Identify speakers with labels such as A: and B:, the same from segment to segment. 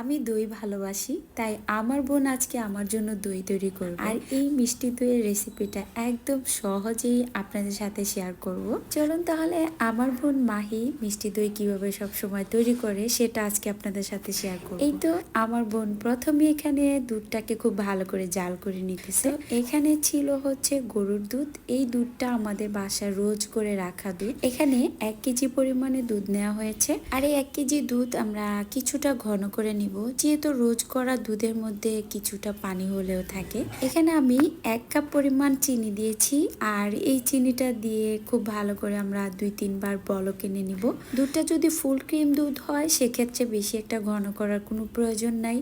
A: আমি দই ভালোবাসি তাই আমার বোন আজকে আমার জন্য দই তৈরি করবে। আর এই মিষ্টি দইয়ের রেসিপিটা একদম সহজেই আপনাদের সাথে শেয়ার করব। চলুন তাহলে আমার বোন মাহি মিষ্টি দই কীভাবে সব সময় তৈরি করে সেটা আজকে আপনাদের সাথে শেয়ার করব। এই তো আমার বোন প্রথমে এখানে দুধটাকে খুব ভালো করে জাল করে নিতেছে। এখানে ছিল হচ্ছে গরুর দুধ। এই দুধটা আমাদের বাসায় রোজ করে রাখা দুধ। এখানে এক কেজি পরিমাণে দুধ নেওয়া হয়েছে। আর এই এক কেজি দুধ আমরা কিছুটা ঘন করে নিব। যেহেতু রোজ করা দুধের মধ্যে কিছুটা পানি হলেও থাকে এখানে আমি এক কাপ পরিমাণ চিনি দিয়েছি আর এই চিনিটা দিয়ে খুব ভালো করে আমরা দুই তিনবার বল কিনে নিব। দুধটা যদি ফুল ক্রিম দুধ হয় সেক্ষেত্রে বেশি একটা ঘন করার কোনো প্রয়োজন নাই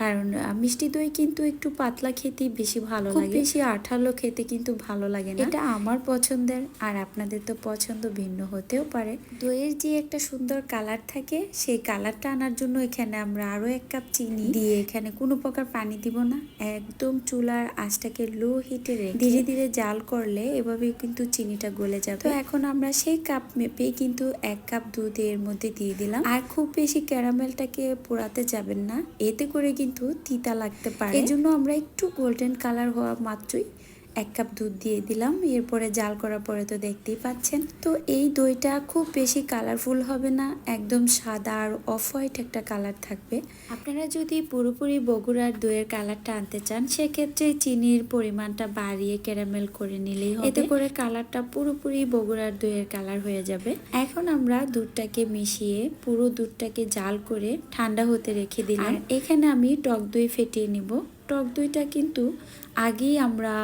A: কারণ মিষ্টি দই কিন্তু একটু পাতলা খেতে বেশি ভালো লাগে। বেশি আঠালো খেতে কিন্তু ভালো লাগে না। এটা আমার পছন্দের আর আপনাদের তো পছন্দ ভিন্ন হতেও পারে। দইয়ের যে একটা সুন্দর কালার থাকে সেই কালারটা আনার জন্য এখানে আমরা আরও এক কাপ চিনি দিয়ে এখানে কোনো প্রকার পানি দিব না। একদম চুলার আঁচটাকে লো হিটে রেখে ধীরে ধীরে জাল করলে এভাবে কিন্তু চিনিটা গলে যাবে। তো এখন আমরা সেই কাপ মেপে কিন্তু এক কাপ দুধ এর মধ্যে দিয়ে দিলাম। আর খুব বেশি ক্যারামেলটাকে পোড়াতে যাবেন না। এতে করে কিন্তু তিতা লাগতে পারে। এজন্য আমরা একটু গোল্ডেন কালার হওয়া মাত্রই এক কাপ দুধ দিয়ে দিলাম। এরপরে জাল করার পরে তো দেখতেই পাচ্ছেন। তো এই দইটা খুব বেশি কালারফুল হবে না, একদম সাদা আর অফ হোয়াইট একটা কালার থাকবে। আপনারা যদি পুরোপুরি বগুড়ার দইয়ের কালারটা আনতে চান, সেক্ষেত্রে চিনির পরিমাণটা বাড়িয়ে ক্যারামেল করে নিলেই হবে। এতে করে কালারটা পুরোপুরি বগুড়ার দইয়ের কালার হয়ে যাবে। এখন আমরা দুধটাকে মিশিয়ে পুরো দুধটাকে জাল করে ঠান্ডা হতে রেখে দিলাম। এখানে আমি টক দই ফেটিয়ে নিব। টক দইটা কিন্তু আগেই আমরা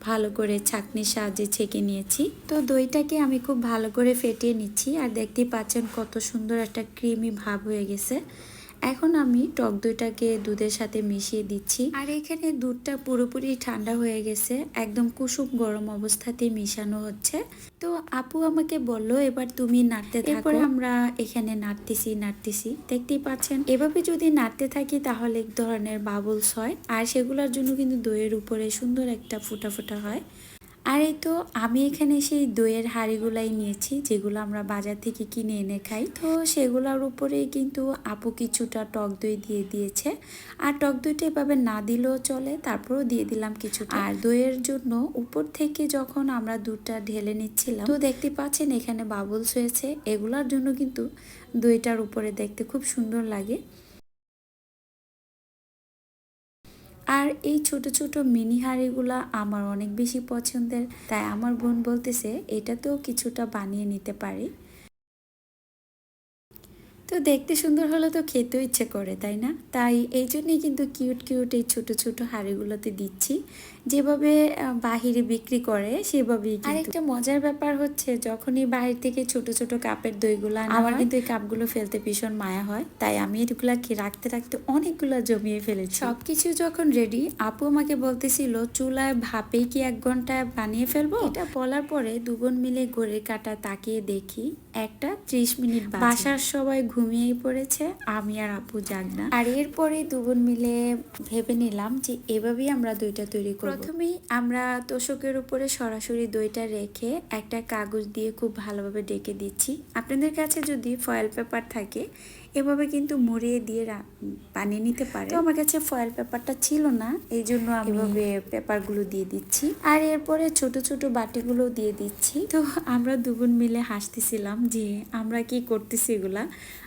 A: ভালো করে ছাঁকনির সাহায্যে ছেঁকে নিয়েছি। তো দইটাকে আমি খুব ভালো করে ফেটিয়ে নিচ্ছি আর দেখতেই পাচ্ছেন কত সুন্দর একটা ক্রিমি ভাব হয়ে গেছে। এখন আমি টক দইটাকে দুধের সাথে মিশিয়ে দিচ্ছি। আর এখানে দুধটা পুরোপুরি ঠান্ডা হয়ে গেছে, একদম কুসুম গরম অবস্থাতেই মিশানো হচ্ছে। তো আপু আমাকে বলল, এবার তুমি নাড়তে থাকো। আমরা এখানে নাড়তেছি নাড়তেছি। দেখতেই পাচ্ছেন, এভাবে যদি নাড়তে থাকি তাহলে এক ধরনের বাবলস হয়। আর সেগুলোর জন্য কিন্তু দইয়ের উপরে সুন্দর একটা ফুটা ফুটা হয়। আর এই তো আমি এখানে সেই দইয়ের হাঁড়িগুলাই নিয়েছি, যেগুলো আমরা বাজার থেকে কিনে এনে খাই। তো সেগুলোর উপরেই কিন্তু আপু কিছুটা টক দই দিয়ে দিয়েছে। আর টক দইটা এভাবে না দিলেও চলে, তারপরেও দিয়ে দিলাম কিছুটা। আর দইয়ের জন্য উপর থেকে যখন আমরা দুধটা ঢেলে নিচ্ছিলাম, তো দেখতে পাচ্ছেন এখানে বাবলস হয়েছে। এগুলার জন্য কিন্তু দইটার উপরে দেখতে খুব সুন্দর লাগে। আর এই ছোট ছোট মিনি হাঁড়িগুলা আমার অনেক বেশি পছন্দের। তাই আমার বোন বলতেছে, এটাতেও কিছুটা বানিয়ে নিতে পারি। তো দেখতে সুন্দর হলে তো খেতেও ইচ্ছে করে তাই না? তাই এই জন্যই কিন্তু কিউট কিউট এই ছোট ছোট হাঁড়িগুলোতে দিচ্ছি। যেভাবে বাহিরে বিক্রি করে সেভাবেই আর একটা মজার ব্যাপার হচ্ছে যখনই বাহির থেকে ছোট ছোট কাপের দইগুলো আমার কিন্তু এই কাপগুলো ফেলতে ভীষণ মায়া হয়। তাই আমি এগুলা কি রাখতে রাখতে অনেকগুলো জমিয়ে ফেলেছি। সবকিছু যখন রেডি আপু আমাকে বলতেছিল চুলায় ভাপেই কি এক ঘন্টায় বানিয়ে ফেলব? এটা বলার পরে দুবোন মিলে ঘড়ির কাটা তাকিয়ে দেখি একটা ত্রিশ মিনিট। বাসার সবাই ঘুমিয়েই পড়েছে, আমি আর আপু জাগ না। আর এরপরে দুবোন মিলে ভেবে নিলাম যে এভাবেই আমরা দইটা তৈরি করব। প্রথমেই আমরা তোষকের উপরে সরাসরি দইটা রেখে একটা কাগজ দিয়ে খুব ভালোভাবে ডেকে দিচ্ছি। আপনাদের কাছে যদি ফয়েল পেপার থাকে, এভাবে কিন্তু মুড়িয়ে দিয়ে বানিয়ে নিতে পারে তো আমার কাছে ফয়েল পেপারটা ছিল না, এই জন্য এভাবে পেপারগুলো দিয়ে দিচ্ছি। আর এরপরে ছোট ছোট বাটিগুলো দিয়ে দিচ্ছি। তো আমরা দুগুণ মিলে হাসতেছিলাম যে আমরা কি করতেছি এগুলা।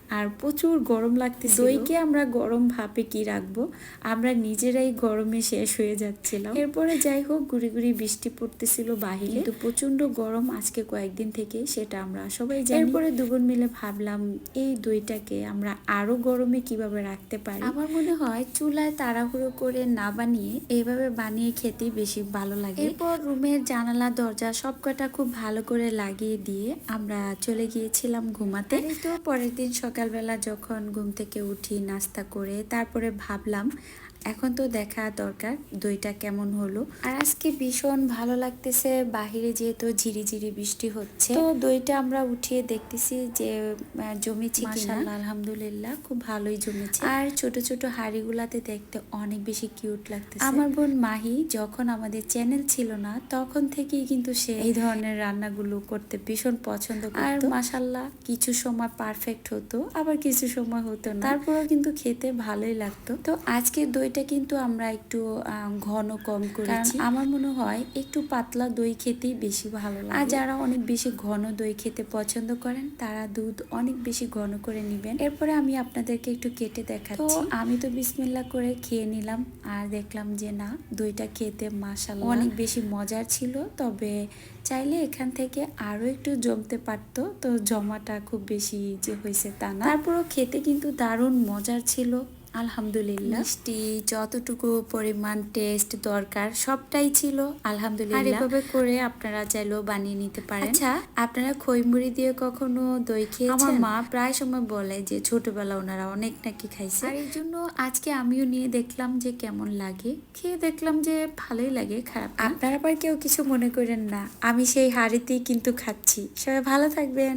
A: আর প্রচুর গরম লাগতেছে দইকে আমরা গরম ভাপে কি রাখব? আমরা নিজেরাই গরমে শেষ হয়ে যাচ্ছিলাম। এরপরে যাই হোক গুড়ি গুড়ি বৃষ্টি পড়তেছিল বাহিরে। কিন্তু প্রচণ্ড গরম আজকে কয়েকদিন থেকে সেটা আমরা সবাই জানি। এরপরে দুগুণ মিলে ভাবলাম এই দইটাকে আমরা আরও গরমে কীভাবে রাখতে পারি? আমার মনে হয় চুলায় তাড়াহুড়ো করে না বানিয়ে এইভাবে বানিয়ে খেতে বেশি ভালো লাগে। এরপর রুমের জানালা দরজা সবকটা খুব ভালো করে লাগিয়ে দিয়ে আমরা চলে গিয়েছিলাম ঘুমাতে। তো পরের দিন সকালবেলা যখন ঘুম থেকে উঠি নাস্তা করে তারপরে ভাবলাম এখন তো দেখা দরকার দইটা কেমন হলো? আর আজকে ভীষণ ভালো লাগতেছে বাহিরে যেহেতু ঝিরিঝিরি বৃষ্টি হচ্ছে। তো দইটা আমরা উঠিয়ে দেখতেছি যে জমেছে আলহামদুলিল্লাহ খুব ভালোই জমেছে। আর ছোট ছোট হাড়িগুলাতে দেখতে অনেক বেশি কিউট লাগতেছে। আমার বোন মাহি যখন আমাদের চ্যানেল ছিল না তখন থেকেই কিন্তু সে এই ধরনের রান্নাগুলো করতে ভীষণ পছন্দ করতো। আর মাসাল্লাহ কিছু সময় পারফেক্ট হতো আবার কিছু সময় হতো না। তারপরেও কিন্তু খেতে ভালোই লাগতো। তো আজকে দইটা কিন্তু আমরা একটু ঘন কম করেছি। আমার মনে হয় একটু পাতলা দই খেতেই বেশি ভালো লাগে। আর যারা অনেক বেশি ঘন দই খেতে পছন্দ করেন তারা দুধ অনেক বেশি ঘন করে নেবেন। এরপরে আমি আপনাদেরকে একটু কেটে দেখাচ্ছি। আমি তো বিসমিল্লা করে খেয়ে নিলাম আর দেখলাম যে না দইটা খেতে মাসাল্লাহ অনেক বেশি মজার ছিল তবে চাইলে এখান থেকে আরও একটু জমতে পারতো। তো জমাটা খুব বেশি যে হয়েছে তা না। তারপরও খেতে কিন্তু দারুণ মজার ছিল। আলহামদুলিল্লাহ। মিষ্টি যতটুকু পরিমাণ টেস্ট দরকার সবটাই ছিল আলহামদুলিল্লাহ। এভাবে করে আপনারা চাইলেও বানিয়ে নিতে পারেন। আচ্ছা আপনারা খইমুড়ি দিয়ে কখনো দই খেয়েছেন? আমার মা প্রায় সময় বলে যে ছোটবেলা ওনারা অনেক নাকি খাইছে। আর এই জন্য আজকে আমিও নিয়ে দেখলাম যে কেমন লাগে। খেয়ে দেখলাম যে ভালোই লাগে খারাপ আপনারা আবার কেউ কিছু মনে করেন না আমি সেই হাড়িতেই কিন্তু খাচ্ছি। সবাই ভালো থাকবেন।